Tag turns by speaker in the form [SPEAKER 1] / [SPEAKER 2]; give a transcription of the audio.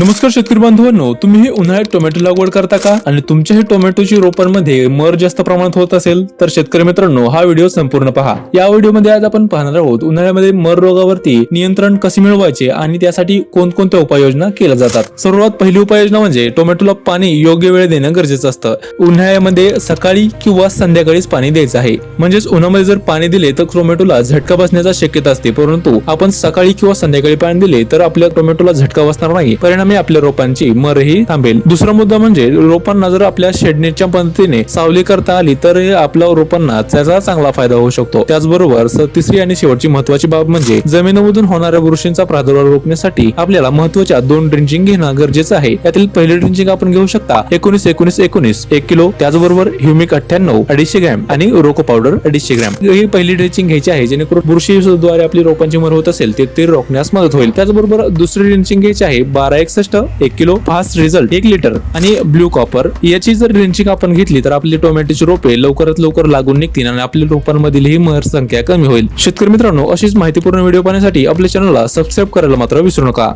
[SPEAKER 1] नमस्कार शेतकरी बांधवांनो तुम्ही उन्हाळ्यात टोमॅटो लागवड करता का? आणि तुमच्या हे टोमॅटोची रोपांमध्ये मर जास्त प्रमाणात होत असेल तर शेतकरी मित्रांनो हा व्हिडिओ संपूर्ण पहा. या व्हिडिओमध्ये आज आपण पाहणार आहोत उन्हाळ्यामध्ये मर रोगावरती नियंत्रण कसे मिळवायचे आणि त्यासाठी कोणकोणत्या उपाययोजना केल्या जातात? सर्वात पहिली उपाययोजना म्हणजे टोमॅटोला पाणी योग्य वेळ देणं गरजेचं असतं. उन्हाळ्यामध्ये सकाळी किंवा संध्याकाळीच पाणी द्यायचं आहे. म्हणजेच उन्हामध्ये जर पाणी दिले तर टोमॅटोला झटका बसण्याचा शक्यता असते. परंतु आपण सकाळी किंवा संध्याकाळी पाणी दिले तर आपल्या टोमॅटोला झटका बसणार नाही. परिणाम आपल्या रोपांची मरही थांबेल. दुसरा मुद्दा म्हणजे रोपांना जर आपल्या शेडनेटच्या पद्धतीने सावली करता आली तर आपल्या रोपांना त्याचा चांगला फायदा होऊ शकतो. त्याचबरोबर तिसरी आणि शेवटची महत्वाची बाब म्हणजे जमिनीमधून होणाऱ्या बुरशींचा प्रादुर्भाव रोखण्यासाठी आपल्याला महत्त्वाच्या दोन ड्रिंचिंग घेणं गरजेचं आहे. यातील पहिले ड्रिंचिंग आपण घेऊ शकता एकोणीस एकोणीस एकोणीस एक किलो त्याचबरोबर ह्युमिक अठ्ठ्याण्णव अडीचशे ग्रॅम आणि रोको पावडर अडीचशे ग्रॅम. ही पहिली ड्रिंचिंग घ्यायची आहे जेणेकरून बुरशीद्वारे आपली रोपांची मर होत असेल ते रोखण्यास मदत होईल. त्याचबरोबर दुसरी ड्रिंचिंग घ्यायची आहे बारा एकसष्ट एक किलो फास्ट रिझल्ट एक लिटर आणि ब्ल्यू कॉपर. याची जर ड्रिंचिंग आपण घेतली तर आपली टोमॅटोची रोपे लवकरात लवकर लागून निघतील आणि आपल्या रोपांमधील ही मर संख्या कमी होईल. शेतकरी मित्रांनो अशीच माहितीपूर्ण व्हिडिओ पाहण्यासाठी आपल्या चॅनलला सबस्क्राईब करायला मात्र विसरू नका.